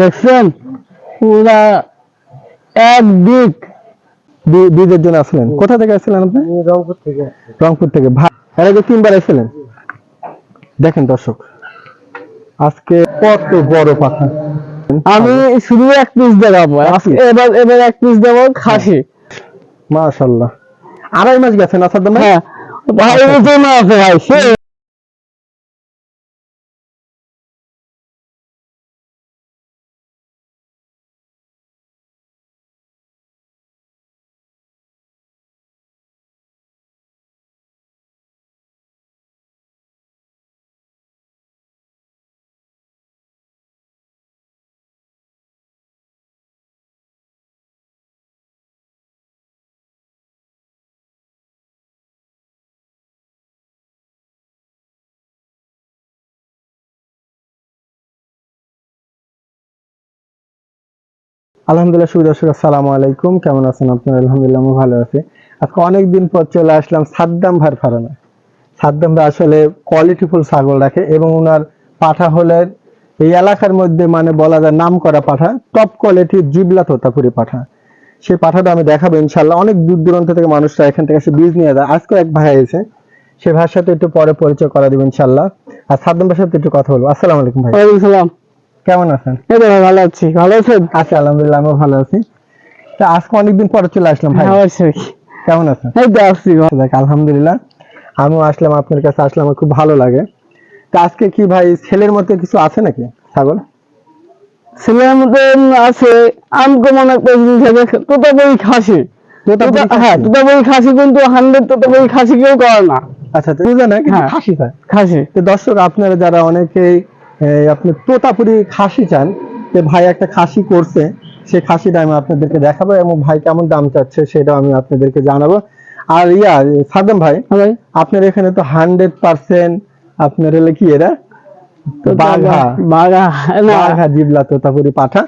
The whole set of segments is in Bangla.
দেখছেন? পুরা এক দিক বীজের জন্য আসলেন। কোথা থেকে আসছিলেন আপনি? রংপুর থেকে। রংপুর থেকে। ভাই এর আগে তিনবার এসেছিলেন দেখেন দর্শক আজকে কত বড় পাখা। আমি শুধু এক পিস দেখাবো? এবার এবার এক পিস দেবো খাসি। মাশাল্লাহ আড়াই মাস গেছেন আসাদ ভাই? হ্যাঁ। ভাই ওজন আছে ভাই আলহামদুলিল্লাহ সুবিধা দর্শক, আসসালামু আলাইকুম। কেমন আছেন আপনারা? আলহামদুলিল্লাহ, আমি ভালো আছি। আজকে অনেকদিন পর চলে আসলাম সাদ্দাম ভাইয়ের ফার্মে। সাদ্দাম ভাই আসলে কোয়ালিটিফুল ছাগল রাখে এবং ওনার পাঠা হলে এই এলাকার মধ্যে মানে বলা যায় নাম করা পাঠা টপ কোয়ালিটির জিবলা তোতাপুরি পাঠা। সেই পাঠাটা আমি দেখাবো ইনশাল্লাহ অনেক দূর দূরান্ত থেকে মানুষরা এখান থেকে এসে বীজ নিয়ে যায়। আজকে এক ভাই আছে সে ভাইয়ের সাথে একটু পরে পরিচয় করা দেবেন ইনশাল্লাহ আর সাদ্দাম ভাইয়ের সাথে একটু কথা বলব। আসসালামু আলাইকুম ভাই। ওয়ালাইকুম সালাম। কেমন আছেন? এই তো ভালো আছি। ভালো আছেন? আছি আলহামদুলিল্লাহ আমিও ভালো আছি। তা আজকে অনেকদিন পরে চলে আসলাম ভাই। হ্যাঁ অবশ্যই। কেমন আছেন? এই তো আসছি দেখ আলহামদুলিল্লাহ আমিও আসলাম আপনার কাছে আসলাম আমার খুব ভালো লাগে। তা আজকে কি ভাই ছেলের মধ্যে কিছু আছে নাকি? ছাগল? ছেলের মতন আছে আনকমন একটা জিনিস আছে তোতাপুরি খাসি। তোতা- হ্যাঁ খাসি? তোতাপুরি খাসি কিন্তু হান্ড্রেড তোতাপুরি খাসি কেউ করে না। আচ্ছা তো বুঝে না হ্যাঁ। খাসি খাসি। তো দর্শক আপনারা যারা অনেকেই আপনি তোতাপুরি খাসি চান যে ভাই একটা খাসি করছে সেই খাসিটা আমি আপনাদেরকে দেখাবো এবং ভাই কেমন দাম চাচ্ছে সেটাও আমি আপনাদেরকে জানাব। আর ইয়া সাদ্দাম ভাই হ্যাঁ। আপনার এখানে তো হান্ড্রেড পার্সেন্ট আপনার হলে কি এরা বাঘা। বাঘা বাঘা জিবলা তোতাপুরি পাঠা।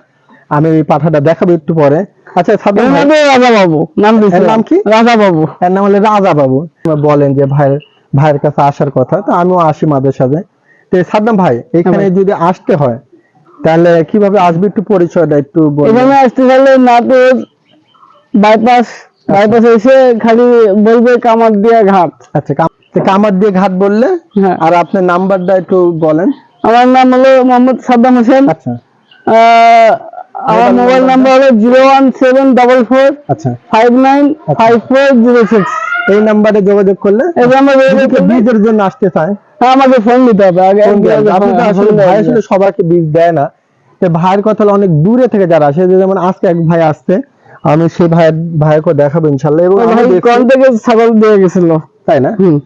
আমি এই পাঠাটা দেখাবো একটু পরে। আচ্ছা ভাই। রাজা বাবু নাম নাম কি? রাজা বাবু এর নাম হলে রাজা বাবু বলেন যে ভাইয়ের ভাইয়ের কাছে আসার কথা। তো আমিও আসি মাদের সাথে তো সাদ্দাম ভাই এখানে হ্যাঁ যদি আসতে হয় তাহলে কীভাবে আসবে একটু পরিচয়টা একটু এখানে আসতে গেলে নাটোর বাইপাস বাইপাস এসে খালি বলবে কামার দিয়া ঘাট। আচ্ছা কামার দিয়ে ঘাট বললে? হ্যাঁ। আর আপনার নাম্বারটা একটু বলেন। আমার নাম হলো মোহাম্মদ সাদ্দাম হোসেন। আচ্ছা। আহ, আমার মোবাইল নাম্বার? হলো zero one seven double four আচ্ছা। Five nine five four zero six. এই নাম্বারে যোগাযোগ করলে এই নাম্বার জন্য আসতে চায়। আমাকে ফোন দিতে হবে। আগে। আপনি তো হ্যাঁ, আসলে ভাই আসলে সবাইকে বীজ দেয় না। তো ভাইয়ের কথা অনেক দূরে থেকে যারা আসে যেমন আজকে এক ভাই আসছে আমি সেই ভাইয়ের ভাইকে দেখাবো ইনশাল্লাহ এবং কল থেকে ছাগল দিয়ে গেছিল? তাই না? হুম।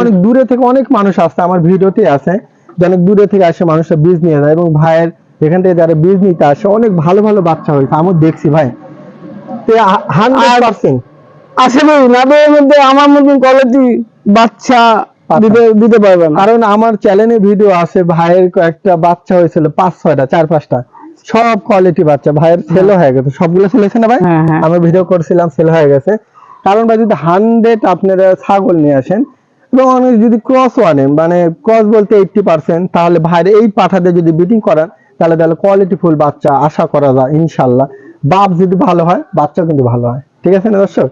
অনেক দূরে থেকে অনেক মানুষ আসছে আমার ভিডিওতে আছে। যে অনেক দূরে থেকে আসে মানুষরা বীজ নিয়ে যায় এবং ভাইয়ের এখান থেকে যারা বীজ নিতে আসে অনেক ভালো ভালো বাচ্চা হয়েছে আমি দেখছি ভাই। হান্ড্রেড পার্সেন্ট আসলে নাটোরের মধ্যে আমার মতন কোয়ালিটি বাচ্চা দিতে দিতে পারবে না। কারণ আমার চ্যানেলে ভিডিও আছে ভাইয়ের কয়েকটা বাচ্চা হয়েছিল পাঁচ ছয়টা চার পাঁচটা। সব কোয়ালিটি বাচ্চা ভাইয়ের ছেল হয়ে গেছে। সবগুলো ছেলেছে না ভাই? হ্যাঁ হ্যাঁ। আমি ভিডিও করছিলাম সেল হয়ে গেছে। কারণ ভাই যদি হান্ড্রেড আপনারা ছাগল নিয়ে আসেন এবং অনেক যদি ক্রস আনেন মানে ক্রস বলতে এইটটি পার্সেন্ট তাহলে ভাইয়ের এই পাঠাতে যদি বিটিং করান তাহলে তাহলে কোয়ালিটি ফুল বাচ্চা আশা করা যায় ইনশাল্লাহ। বাপ যদি ভালো হয় বাচ্চা কিন্তু ভালো হয়। ঠিক আছে না দর্শক?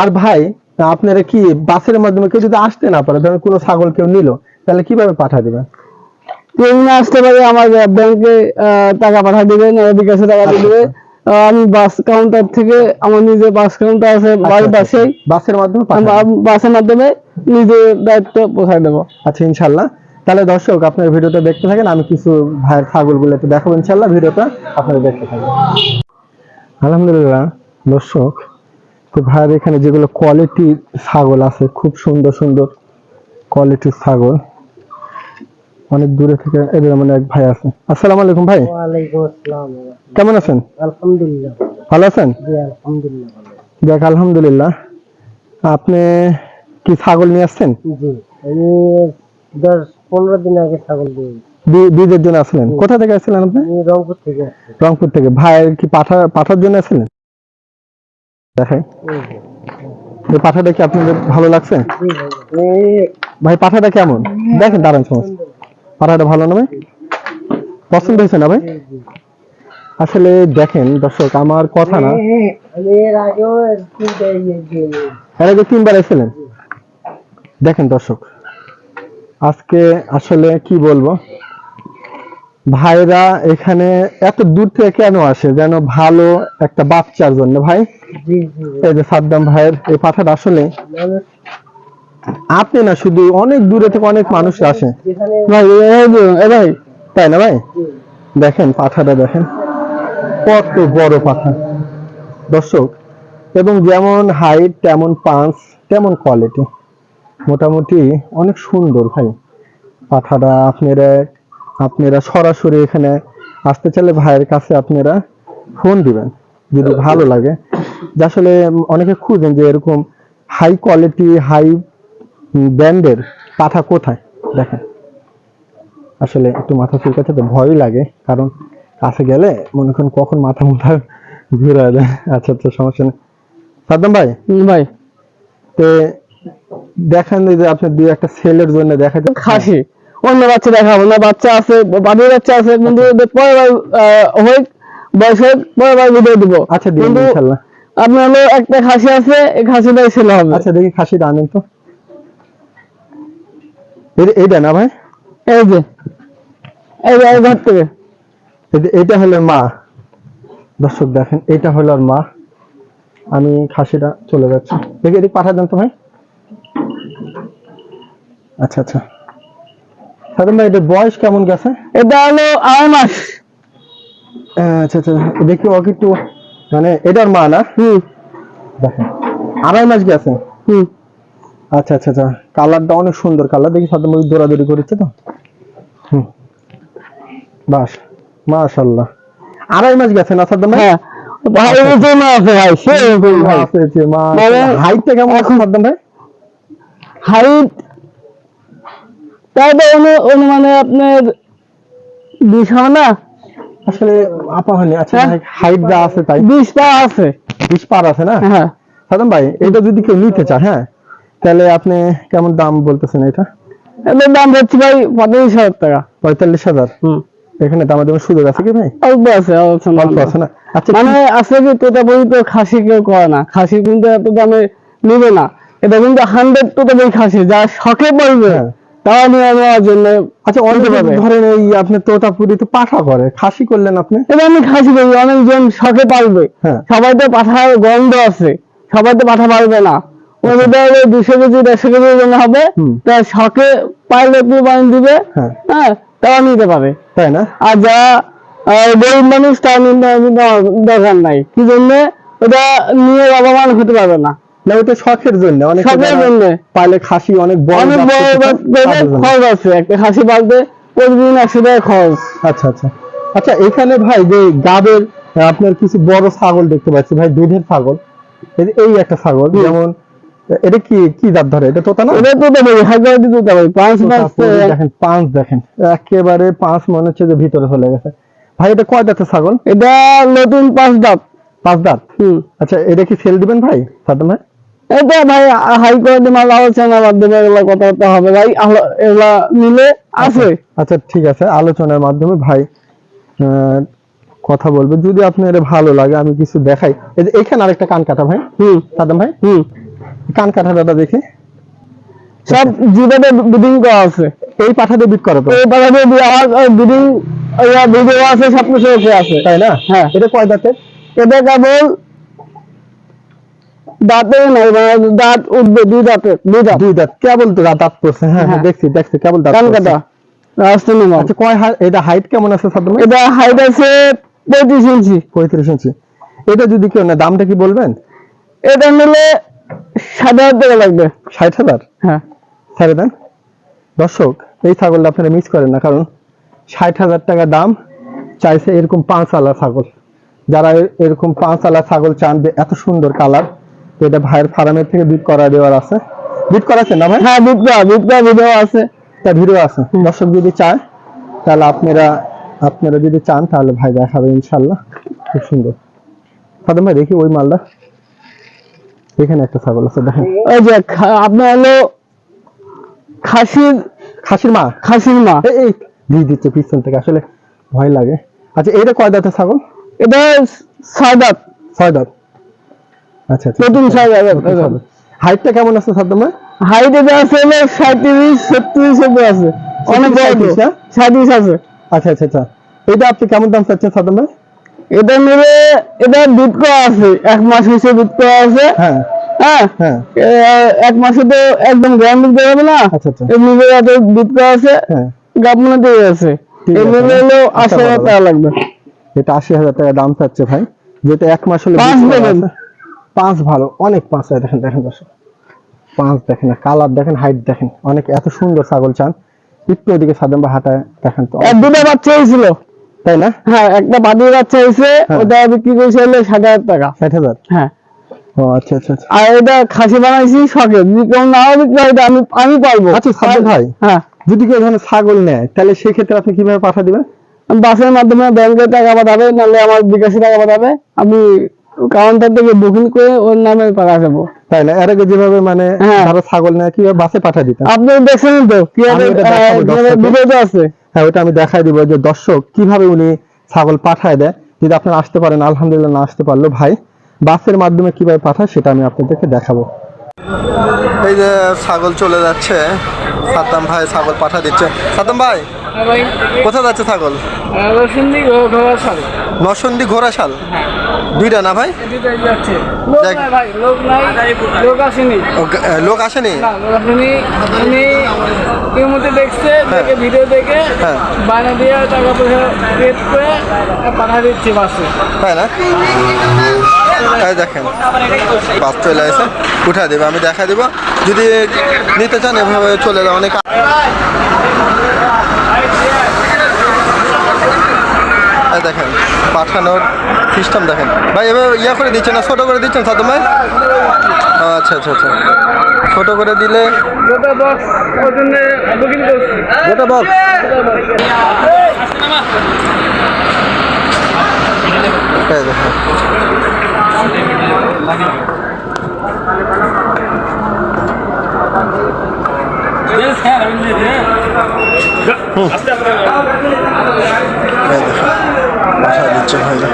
আর ভাই আপনারা কি বাসের মাধ্যমে কেউ যদি আসতে না পারে ধরেন কোনো ছাগল কেউ নিল তাহলে কীভাবে পাঠা দিবেন ট্রেনে আসতে পারে আমার ব্যাংকে টাকা পাঠিয়ে দিবেন কাছে টাকা দিবে। আমি বাস কাউন্টার থেকে আমার নিজের বাস কাউন্টার আছে বাড়ির পাশেই। বাসের মাধ্যমে বাসের মাধ্যমে নিজের দায়িত্ব পৌঁছায় দেবো। আচ্ছা ইনশাল্লাহ। তাহলে দর্শক আপনার ভিডিওটা দেখতে থাকেন আমি কিছু ভাইয়ের ছাগলগুলো একটু দেখাবো ইনশাল্লাহ। ভিডিওটা আপনারা দেখতে থাকেন। আলহামদুলিল্লাহ দর্শক তো ভাইয়ের এখানে যেগুলো কোয়ালিটি ছাগল আছে খুব সুন্দর সুন্দর কোয়ালিটির ছাগল। অনেক দূরে থেকে এদের মানে এক ভাই আছে। আসসালামু আলাইকুম ভাই। কেমন আছেন? আলহামদুলিল্লাহ। ভালো আছেন? জি আলহামদুলিল্লাহ যাক আলহামদুলিল্লাহ। আপনি কি ছাগল নিয়ে আসছেন? জি আমি দশ পনেরো দিন আগে ছাগল দিয়ে বীজের জন্য আসলেন। কোথা থেকে আসছিলেন আপনি? রংপুর থেকে রংপুর থেকে। ভাইয়ের কি পাঠা পাঠার জন্য আসছিলেন? এই পাঠাটা কি আপনাদের ভালো লাগছে? ভাই পাঠাটা কেমন? দেখেন দাঁড়ান সমস্যা পাঠাটা ভালো না ভাই? পছন্দ হয়েছে না ভাই? আসলে দেখেন দর্শক আমার কথা না। আগেও তিনটে ইয়ে এর আগে তিনবার এসেছিলেন? দেখেন দর্শক। আজকে আসলে কি বলব? ভাইরা এখানে এত দূর থেকে কেন আসে? যেন ভালো একটা বাচ্চার জন্য ভাই? এই যে সাদ্দাম ভাইয়ের এই পাঠাটা আসলে আপনি না শুধু অনেক দূরে থেকে অনেক মানুষ আসে। ভাই এ ভাই তাই না ভাই? দেখেন পাঠাটা দেখেন। কত বড় পাঠা। দর্শক এবং যেমন হাইট তেমন পাঁচ তেমন কোয়ালিটি মোটামুটি অনেক সুন্দর ভাই। পাঠাটা আপনারা আপনারা সরাসরি এখানে আসতে চাইলে ভাইয়ের কাছে আপনারা ফোন দিবেন যদি ভালো লাগে। আসলে অনেকে খুঁজেন যে এরকম হাই কোয়ালিটি হাই ব্র্যান্ডের পাঠা কোথায়? দেখেন। আসলে একটু মাথা চুলকাতে তো ভয়ই লাগে কারণ কাছে গেলে মনে করেন কখন মাথা মুথা ঘুরে যায়। আচ্ছা আচ্ছা সমস্যা নেই। সাদ্দাম ভাই? ভাই। তে দেখান যে আপনার দুই একটা সেলের জন্য দেখা যায় খাসি। অন্য বাচ্চা দেখাবো। না বাচ্চা আছে বাড়ির বাচ্চা আছে কিন্তু ওদের পরের হোক বয়স হোক পরের বার ভিডিও দিব। আচ্ছা দিন কিন্তু ইনশাল্লাহ। আপনার হলো একটা খাসি আছে এই খাসিটাই ছেলে হবে। আচ্ছা দেখি খাসিটা আনেন তো। এই- এইটা না ভাই? এই যে এই যে ঘর থেকে। যে হলো মা। দর্শক দেখেন এইটা হলো আর মা। আমি খাসিটা চলে যাচ্ছি। দেখি এদিকে পাঠা দেন তো ভাই। আচ্ছা আচ্ছা। সাদম ভাই এটা বয়স কেমন গেছে? এটা হলো আড়াই মাস। আচ্ছা আচ্ছা দেখি ওকে একটু মানে এটার মা না? হুম। দেখেন আড়াই মাস গেছে? হুম। আচ্ছা আচ্ছা আচ্ছা কালারটা অনেক সুন্দর কালার দেখি সাদম ভাই দৌড়াদৌড়ি করেছে তো। হুম। বাস মাশাল্লাহ আড়াই মাস গেছে না সাদ্দাম ভাই? হ্যাঁ। ভাই না আছে ভাই সে ভাই আছে মা মানে- হাইটটা কেমন ভাই? হাইট তাই তো অনু অনুমানে আপনার বিশ হবে না। আসলে আপা হয়নি আচ্ছা হ্যাঁ। হাইট যা আছে তাই। বিশ পা আছে। বিশ পার আছে না? হ্যাঁ। সাদম ভাই এটা যদি কেউ নিতে চায় হ্যাঁ তাহলে আপনি কেমন দাম বলতেছেন এটা? এটার দাম হচ্ছে ভাই পঁয়ত্রিশ হাজার টাকা। পঁয়তাল্লিশ হাজার? হুম। এখানে দামের দামের সুযোগ আছে কি ভাই? অল্প আছে অল্প আছে না? আচ্ছা মানে আছে কি তোতাপুরি তো খাসি কেউ করে না। খাসি কিন্তু এত দামে নিবে না। এটা কিন্তু হান্ড্রেড তোতাপুরি খাসি যা শখে পড়বে। হ্যাঁ। তারা নিয়ে নেওয়ার জন্য আচ্ছা অনেক। ধরেন এই আপনি তোতাপুরি তো পাঠা করে খাসি করলেন আপনি? এটা আমি খাসি করি অনেকজন শখে পারবে হ্যাঁ। সবাই তো পাঠার গন্ধ আছে সবাই তো পাঠা পারবে না। ওদের হলে দুশো কেজি দেড়শো কেজির জন্য হবে। তা শখে পাইলে কুরবানি দিবে হ্যাঁ। হ্যাঁ তারা নিতে পারে। তাই না? আর যারা গরিব মানুষ তারা দরকার নাই। কি জন্য? ওটা নিয়ে লাভবান হতে পারবে না। না ওটা শখের জন্য। অনেক শখের জন্য। পাইলে খাসি অনেক বড় অনেক। খরচ আছে। একটা খাসি পালতে প্রতিদিন একশো টাকা খরচ। আচ্ছা আচ্ছা। আচ্ছা এখানে ভাই যে গাবের আপনার কিছু বড় ছাগল দেখতে পাচ্ছি ভাই দুধের ছাগল। এই একটা ছাগল যেমন এটা কি কি জাত ধরে? এটা তোতা না? ওটা তো দেবে হাজার দিতে পারবে পাঁচ তোতা, দেখেন পাঁচ দেখেন একেবারে পাঁচ মনে হচ্ছে যে ভিতরে চলে গেছে। ভাই এটা কয় দাঁতের ছাগল? এটা নতুন পাঁচ দাঁত পাঁচ দাঁত হুম। আচ্ছা এটা কি সেল দিবেন ভাই ভাই? এটা ভাই হাই কোয়ালিটি মাল আলোচনার মাধ্যমে এগুলো কথাবার্তা হবে ভাই এগুলা নিলে আছে। আচ্ছা ঠিক আছে আলোচনার মাধ্যমে ভাই কথা বলবে। যদি আপনার ভালো লাগে আমি কিছু দেখাই। এই যে এখানে আরেকটা কান কাটা ভাই। হুম। সাদ্দাম ভাই? হুম। কান কাটাটা দেখি। সব জিবাতে বিডিং করা আছে। এই পাঠাতে বিট করে তো। এই পাঠাতে বিডিং ভিডিও আছে সব কিছু আছে। তাই না? হ্যাঁ। এটা কয় দাঁতের? এটা কেবল দাঁতে নাই মানে দাঁত উঠবে দুই দাঁতে দুই দাঁত। দুই দাঁত। কেবল তো দাঁত পড়ছে হ্যাঁ হ্যাঁ হ্যাঁ। দেখছি দেখছি কেবল দাঁত কান। কাটা আচ্ছা কয় এটা হাইট কেমন আছে এটা হাইট আছে পঁয়ত্রিশ ইঞ্চি। পঁয়ত্রিশ ইঞ্চি। এটা যদি কেউ না দামটা কি বলবেন? এটা নিলে সাত হাজার টাকা লাগবে। ষাট হাজার? হ্যাঁ। ছেড়ে দেন। দর্শক এই ছাগলটা আপনারা মিস করেন না কারণ ষাট হাজার টাকা দাম চাইছে এরকম পাঁচ আলা ছাগল। যারা এরকম পাঁচ আলা ছাগল চান যে এত সুন্দর কালার তো এটা ভাইয়ের ফার্মের থেকে বিট করা দেওয়ার আছে। বিট না ভাই? হ্যাঁ ভিডিও আছে। তা ভিডিও আছে। দর্শক যদি চায় তাহলে আপনারা আপনারা যদি চান তাহলে ভাই দেখাবে ইনশাল্লাহ খুব সুন্দর। ভাই দেখি ওই মালটা। এখানে একটা ছাগল আছে দেখেন। ওই যে আপনার হলো খাসির খাসির মা? খাসির মা। এই দিয়ে দিচ্ছে পিছন থেকে আসলে ভয় লাগে। আচ্ছা এইটা কয় দাঁতের ছাগল? এটা ছয় দাঁত। ছয় দাঁত। আচ্ছা আচ্ছা। নতুন হাইটটা কেমন আছে সাদ্দাম হাইট এটা আছে হলো সাঁত্রিশ ছত্রিশ এগুলো আছে। অনেক বড়। তো। 37 না? সাঁত্রিশ আছে। আচ্ছা আচ্ছা আচ্ছা। এটা আপনি কেমন দাম চাচ্ছেন সাদ্দাম এটা নিলে এটা বিট করা আছে। এক মাস হয়েছে বিট করা আছে। হ্যাঁ। হ্যাঁ? হ্যাঁ। এক মাসে তো একদম গ্যারান্টি দেওয়া যাবে না। আচ্ছা আচ্ছা। এমনি এত বিট করা আছে। হ্যাঁ। গাবনা দিয়ে আছে। আছে। এমনি হলো আশি হাজার টাকা লাগবে। এটা আশি হাজার টাকা দাম চাচ্ছে ভাই। যেটা এক মাস হলে পাঁচ পাঁচ ভালো অনেক পাঁচ হয় দেখেন দেখেন দর্শক। পাঁচ দেখেন কালার দেখেন হাইট দেখেন অনেক এত সুন্দর ছাগল চান। একটু ওদিকে সাদাম বা হাঁটায় দেখেন তো। এক দুটো বাচ্চা হয়েছিল। তাই না? হ্যাঁ একটা বাচ্চা হয়েছে হ্যাঁ। ওটা বিক্রি করেছে হলো ষাট হাজার টাকা। ষাট হাজার? হ্যাঁ। ও আচ্ছা আচ্ছা আচ্ছা। আর এটা খাসি বানাইছি শখে। যদি কেউ নাও বিক্রি হয় আমি আমি পারব আচ্ছা ভাই হ্যাঁ। যদি কেউ ছাগল নেয় তাহলে সেক্ষেত্রে আপনি কীভাবে পাঠা দিবেন? বাসের মাধ্যমে ব্যাংকে টাকা পাঠাবে নাহলে আমার বিকাশে টাকা পাঠাবে। আমি কাউন্টার থেকে বুকিং করে ওর নামে পাঠা দেবো। তাই না? এর আগে যেভাবে মানে হ্যাঁ। যারা ছাগল নেয় কীভাবে বাসে পাঠা দিতেন আপনি দেখছেন তো কীভাবে আছে। হ্যাঁ ওটা আমি দেখাই দিব যে দর্শক কীভাবে উনি ছাগল পাঠায় দেয়। যদি আপনারা আসতে পারেন আলহামদুলিল্লাহ না আসতে পারল ভাই বাসের মাধ্যমে কীভাবে পাঠায় সেটা আমি আপনাদেরকে দেখাবো। এই যে ছাগল চলে যাচ্ছে সাদ্দাম ভাই ছাগল পাঠা দিচ্ছে। সাদ্দাম ভাই! কোথায় যাচ্ছে ছাগল? নরসন্দী ঘোড়াশাল। দুইটা না ভাই। লোক আসেনি। লোক দেখছে দেখে ভিডিও দেখে হ্যাঁ। বানা দিয়ে টাকা পয়সা পেড করে পাঠা দিচ্ছে বাসে। তাই না? দেখেন বাস চলে আসে উঠা দেবে আমি দেখা দিব। যদি নিতে চান এভাবে চলে যাও অনেক এই দেখেন পাঠানোর সিস্টেম দেখেন। ভাই এবার ইয়া করে দিচ্ছেন না? ছোটো করে দিচ্ছেন সাদম ভাই? আচ্ছা আচ্ছা আচ্ছা। ছোটো করে দিলে গোটা বক্স পর্যন্ত বুকিং করছি। গোটা বক্স এই দেখেন। এই পাঠা দিচ্ছে ভাইরা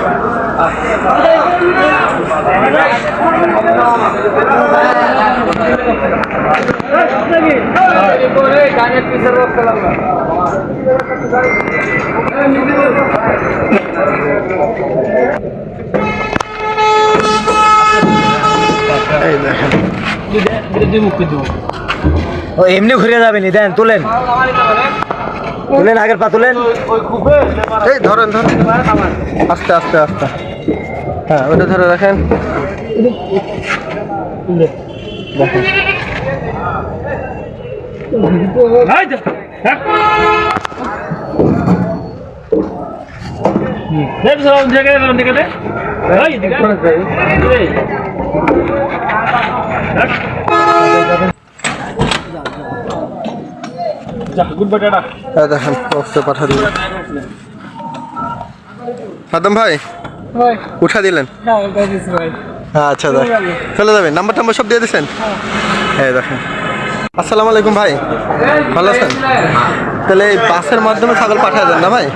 এমনি ঘুরে যাবেনি দেন তুলেন। তুলেন আগের পা তুলেন। এই ধরেন ধরেন। আস্তে আস্তে আস্তে। হ্যাঁ ওটা ধরে রাখেন। দেখেন। এই দেখেন বক্সে পাঠা দিলেন সাদ্দাম ভাই উঠা দিলেন? হ্যাঁ ভাই। আচ্ছা দাদা চলে যাবেন নাম্বার টাম্বার সব দিয়ে দিচ্ছেন হ্যাঁ দেখেন। আসসালামু আলাইকুম ভাই। ভালো আছেন? তাহলে এই বাসের মাধ্যমে ছাগল পাঠা দেন না ভাই?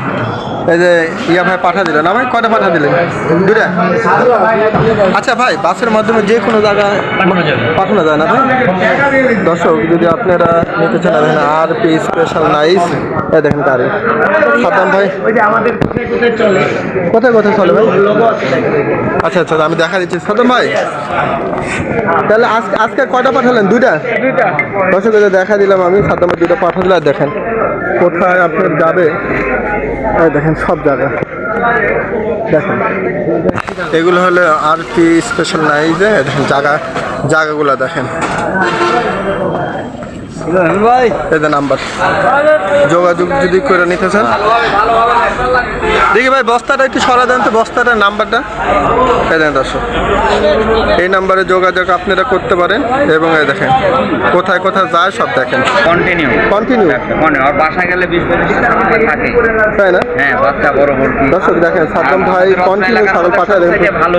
এই যে ইয়া ভাই পাঠা দিলেন না ভাই কয়টা পাঠা দিলেন? দুটা আচ্ছা ভাই বাসের মাধ্যমে যে কোনো জায়গায় পাঠানো যায় না ভাই? দর্শক যদি আপনারা নিতে চান আর পি স্পেশাল নাইস এই দেখেন গাড়ি সাদ্দাম ভাই। কোথায় কোথায় চলে ভাই? আচ্ছা আচ্ছা আমি দেখা দিচ্ছি। সাদ্দাম ভাই। তাহলে আজকে আজকে কয়টা পাঠালেন? দুইটা? দুইটা দর্শকদের দেখা দিলাম আমি। সাদ্দামের দুটো পাঠালে আর দেখেন, কোথায় আপনার যাবে? দেখেন, সব জায়গা। দেখেন। এগুলো হলো আর পি স্পেশাল নাইজে দেখেন জায়গা জায়গাগুলো দেখেন। যে নাম্বার। যোগাযোগ যদি করে নিতে চান। দেখি ভাই বস্তাটা একটু সরা দেন তো বস্তাটার নাম্বারটা। এই দেন দর্শক। এই নাম্বারে যোগাযোগ আপনারা করতে পারেন এবং এই দেখেন কোথায় কোথায় যায় সব দেখেন। কন্টিনিউ কন্টিনিউ মনে আর বাসা গেলে বিশ পঁচিশ টাকা থাকে। তাই না? হ্যাঁ বাচ্চা বড় ভর্তি। দর্শক দেখেন সাদ্দাম ভাই কন্টিনিউ ছাগল পাঠায় থেকে ভালো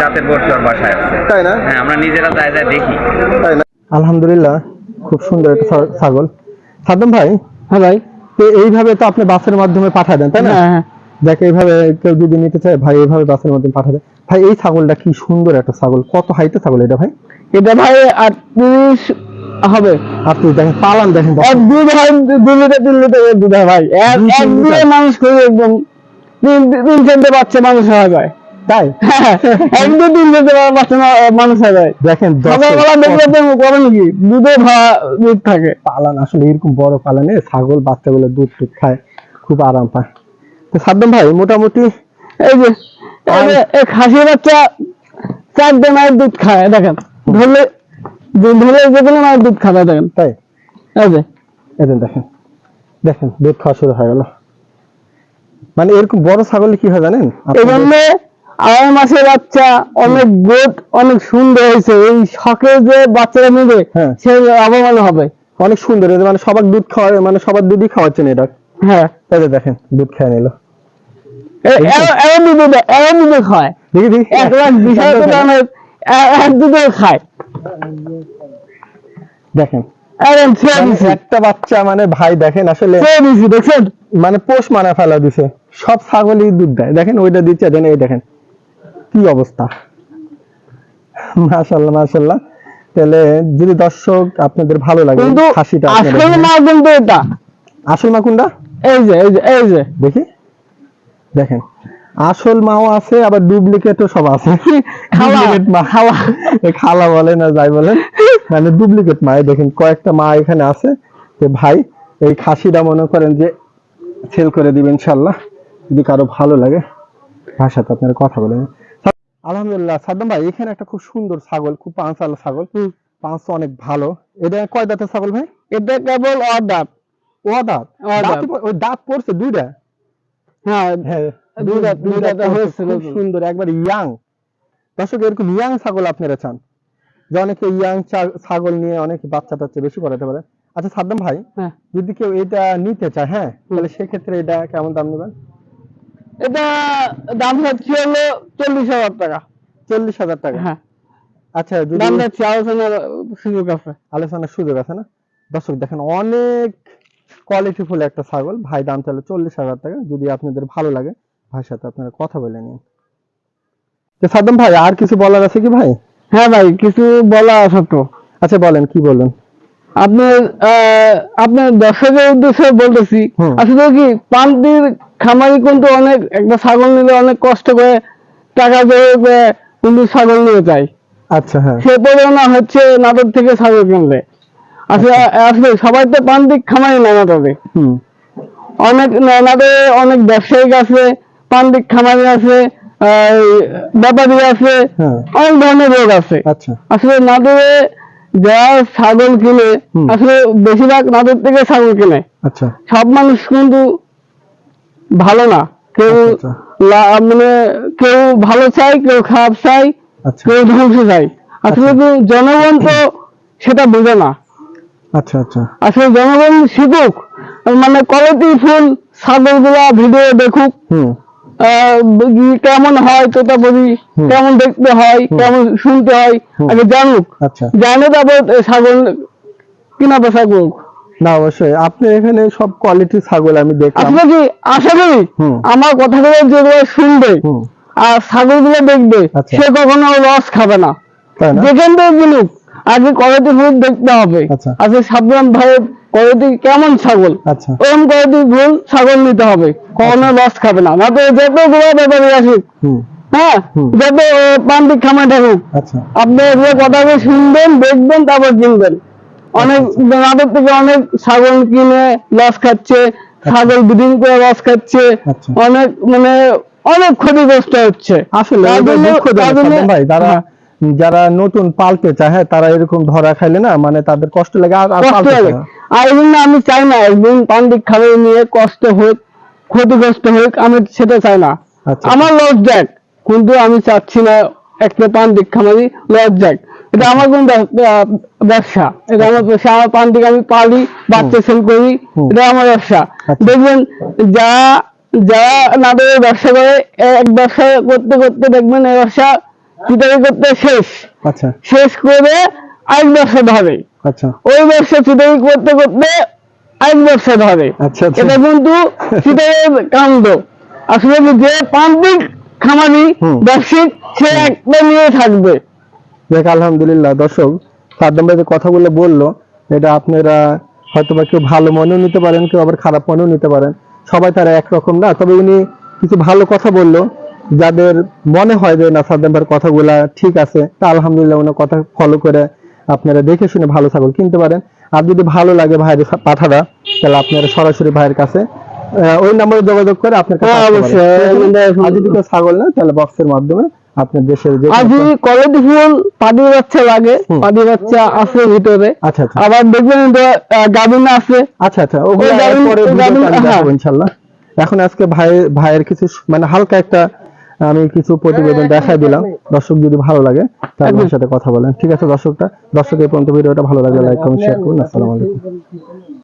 জাতের ওর বাসায় আছে। তাই না? হ্যাঁ আমরা নিজেরা যাই যাই দেখি। তাই না? আলহামদুলিল্লাহ খুব সুন্দর একটা ছাগল। সাদ্দাম ভাই হ্যাঁ ভাই। তো এইভাবে তো আপনি বাসের মাধ্যমে পাঠায় দেন তাই না? হ্যাঁ হ্যাঁ। যাকে এইভাবে কেউ যদি নিতে চায় ভাই এইভাবে বাসের মধ্যে পাঠাবে ভাই এই ছাগলটা কি সুন্দর একটা ছাগল। কত হাইটে ছাগল এটা ভাই? এটা ভাই আটত্রিশ হবে। আপনি দেখেন পালান দেখেন এক দুধ হয় দু লিটার তিন লিটার দুধ হয় ভাই। এক দুই এক দিয়ে মানুষ করে একদম। তিন তিন চারটে বাচ্চা মানুষ হয়ে যায়। তাই? এক দু তিন চারটে বাচ্চা মানুষ হয়ে যায়। দেখেন সকালবেলা দেখলে তো করেন কি দুধে দুধ থাকে। পালান আসলে এরকম বড় পালানে ছাগল বাচ্চাগুলো দুধ টুধ খায় খুব আরাম পায়। তো সাদ্দাম ভাই মোটামুটি এই যে এই খাসি বাচ্চা চারটে মায়ের দুধ খায় দেখেন। ধরলে যে- ধরলে যে কোনো মায়ের দুধ খাবে দেখেন। তাই? এই যে। এদিন দেখেন। দেখেন দুধ খাওয়া শুরু হয়ে গেল। মানে এরকম বড় ছাগল কি হয় জানেন? এই জন্য আড়াই মাসের বাচ্চা অনেক গোট অনেক সুন্দর হয়েছে। এই শখে যে বাচ্চারা নেবে হ্যাঁ। সে লাভবান হবে। অনেক সুন্দর যে মানে সবার দুধ খাওয়া মানে সবার দুধই খাওয়াচ্ছেন এটা। হ্যাঁ। এই দেখেন দুধ খেয়ে নিল। এ- এ- এরা দুধে দেয়, এরা দুধে খায়। দেখি দেখি। এক লাখ বিশ হাজার দামের এক দুধে খায়। দেখেন। একদম ছেড়ে মানে দিছি একটা বাচ্চা মানে ভাই দেখেন আসলে দেখছেন? মানে পোষ মানা ফেলা দিছে। সব ছাগলই দুধ দেয়। দেখেন ওইটা দিচ্ছে দেন এই দেখেন। কি অবস্থা? মাশাল্লাহ মাশাল্লাহ তাহলে যদি দর্শক আপনাদের ভালো লাগে খাসিটা আসলে না কিন্তু এটা। আসল মা কোনটা? এই যে এই যে এই যে। দেখি। দেখেন। আসল মাও আছে আবার ডুপ্লিকেটও সব আছে। খালা ডুপ্লিকেট মা। খালা। খালা বলেন আর যাই বলেন মানে ডুপ্লিকেট মা দেখেন কয়েকটা মা এখানে আছে। যে ভাই এই খাসিটা মনে করেন যে সেল করে দিবেন ইনশাল্লাহ যদি কারও ভালো লাগে সাথে আপনারা কথা বলেন। আলহামদুলিল্লাহ সাদ্দাম ভাই এখানে একটা খুব সুন্দর ছাগল খুব পাঁচাল ছাগল। পাঁচ অনেক ভালো। এটা কয় দাঁতের ছাগল ভাই? এটা কেবল ও দাঁত। ও দাঁত। ওই দাঁত পড়ছে দুইটা? হ্যাঁ হ্যাঁ দুই দাঁত, দুই দুই দাঁত দাঁত হয়েছিল। খুব সুন্দর একবার ইয়াং। দর্শক এরকম ইয়াং ছাগল আপনারা চান? যে অনেকে ইয়াং ছাগল নিয়ে অনেক বাচ্চা টাচ্চা বেশি করাতে পারে। আচ্ছা সাদ্দাম ভাই হ্যাঁ। যদি কেউ এটা নিতে চায় হ্যাঁ তাহলে সেক্ষেত্রে এটা কেমন দাম নেবেন? এটা দাম হচ্ছে হলো চল্লিশ হাজার টাকা। চল্লিশ হাজার টাকা? হ্যাঁ। আচ্ছা যদি দাম হচ্ছে আলোচনার সুযোগ আছে। আলোচনার সুযোগ আছে না? দর্শক দেখেন অনেক কোয়ালিটিফুল একটা ছাগল। ভাই দাম চাইলে চল্লিশ হাজার টাকা। যদি আপনাদের ভালো লাগে ভাইয়ের সাথে আপনারা কথা বলে নিন। তো সাদ্দাম ভাই আর কিছু বলার আছে কি ভাই? হ্যাঁ ভাই কিছু বলা আছে তো আচ্ছা বলেন কি বলেন? আপনার আহ, আপনার দর্শকের উদ্দেশ্যে বলতেছি। আসলে কি পান্তির খামারি কিন্তু অনেক একটা ছাগল নিলে অনেক কষ্ট করে টাকা দিয়ে কিন্তু ছাগল নিয়ে যায়। আচ্ছা হ্যাঁ। সে পরিমাণে হচ্ছে নাটোর থেকে ছাগল কিনলে। আসলে আসলে সবাই তো পান্তিক খামারি না নাটোরে অনেক নাটোরে অনেক ব্যবসায়িক আছে পান্তিক খামারি আছে ব্যাপারী আছে হ্যাঁ। অনেক ধরনের লোক আছে। আচ্ছা। আসলে নাটোরে যারা ছাগল কিনে আসলে বেশিরভাগ নাটোর থেকে ছাগল কিনে। আচ্ছা। সব মানুষ কিন্তু ভালো না। কেউ আচ্ছা, মানে কেউ ভালো চাই কেউ খারাপ চাই আচ্ছা। কেউ ধ্বংস চাই আসলে তো জনগণ তো সেটা বোঝে না। আচ্ছা আচ্ছা। আসলে জনগণ শিখুক। মানে কোয়ালিটি ফুল ছাগলগুলা ভিডিও দেখুক। কেমন হয় তোতা বলি কেমন দেখতে হয় কেমন শুনতে হয় আগে জানুক। আচ্ছা। জানে তারপর ছাগল কিনা বেচা করুক। না অবশ্যই। আপনি এখানে সব কোয়ালিটি ছাগল আমি দেখলাম। আপনি কি আশা করি আমার কথাগুলো যেগুলো শুনবে আর ছাগলগুলো দেখবে আচ্ছা। সে কখনো লস খাবে না। তাই না? যেখান থেকে কিনুক আগে কোয়ালিটি ফুল দেখতে হবে। আচ্ছা। আজকে সাবধান ভাইয়ের কোয়ালিটি কেমন ছাগল? আচ্ছা। ওরকম কোয়ালিটি ফুল ছাগল নিতে হবে। কখনো লস খাবে না। না তো যতগুলো ব্যাপারে আসুক হ্যাঁ। যত পান্তিক খামার থাকুক আচ্ছা। আপনি এগুলো কথাগুলো শুনবেন দেখবেন তারপর কিনবেন। অনেক নাটক থেকে অনেক ছাগল কিনে লস খাচ্ছে ছাগল ব্রিডিং করে লস খাচ্ছে আচ্ছা। অনেক মানে অনেক ক্ষতিগ্রস্ত হচ্ছে। আসলে দুঃখজনক তার ভাই যারা নতুন পালতে চায় হ্যাঁ তারা এরকম ধরা খাইলে না মানে তাদের কষ্ট লাগে আর আর কষ্ট লাগে। না। আর এই জন্য আমি চাই না একদিন পান্ডিক খাবার নিয়ে কষ্ট হোক ক্ষতিগ্রস্ত হোক আমি সেটা চাই না। আচ্ছা আমার লস যাক কিন্তু আমি চাচ্ছি না একটা পান দিক খামারি লস যাক। এটা আমার কোন ব্যবসা। এটা আমার ব্যবসা। আমার পান থেকে আমি পালি বাচ্চা সেল করি এটা আমার ব্যবসা। আচ্ছা। দেখবেন যারা যারা নাটকের ব্যবসা করে এক ব্যবসা করতে করতে দেখবেন এই ব্যবসা চিটারি করতে শেষ। আচ্ছা। শেষ করে আরেক ব্যবসা ধরে। আচ্ছা। ওই ব্যবসা চিটারি করতে করতে আরেক ব্যবসা ধরে। আচ্ছা আচ্ছা। এটা কিন্তু চিটারের কাণ্ড। আসলে যে প্রান্তিক খামারি। ব্যবসায়িক সে একটা নিয়ে থাকবে। দেখ আলহামদুলিল্লাহ দর্শক সাদ্দাম ভাই যে কথাগুলো বলল এটা আপনারা হয়তো বা কেউ ভালো মনেও নিতে পারেন কেউ আবার খারাপ মনেও নিতে পারেন। সবাই তারা একরকম না তবে উনি কিছু ভালো কথা বলল। যাদের মনে হয় যে না সাদ্দাম ভাইয়ের কথাগুলা ঠিক আছে তা আলহামদুলিল্লাহ ওনার কথা ফলো করে আপনারা দেখে শুনে ভালো ছাগল কিনতে পারেন। আর যদি ভালো লাগে ভাইয়ের পাঠাটা তাহলে আপনারা সরাসরি ভাইয়ের কাছে ওই নম্বরে যোগাযোগ করে আপনার কাছে হ্যাঁ, যদি ছাগল না তাহলে বক্সের মাধ্যমে আপনার দেশের যে আজ কোয়ালিটি ফুল পাটি বাচ্চা লাগে। পাটি বাচ্চা আছে ভিতরে। আচ্ছা আচ্ছা। আবার দেখবেন গাবিনা আছে। আচ্ছা আচ্ছা ওগুলো পরে হ্যাঁ। দেখাবো ইনশাল্লাহ এখন আজকে ভাই ভাইয়ের কিছু মানে হালকা একটা আমি কিছু প্রতিবেদন দেখাই দিলাম। দর্শক যদি ভালো লাগে তাহলে আমার সাথে কথা বলেন। ঠিক আছে দর্শকটা? দর্শকের পর্যন্ত ভিডিওটা ভালো লাগে লাইক কমেন্ট শেয়ার করুন। আসসালামু আলাইকুম।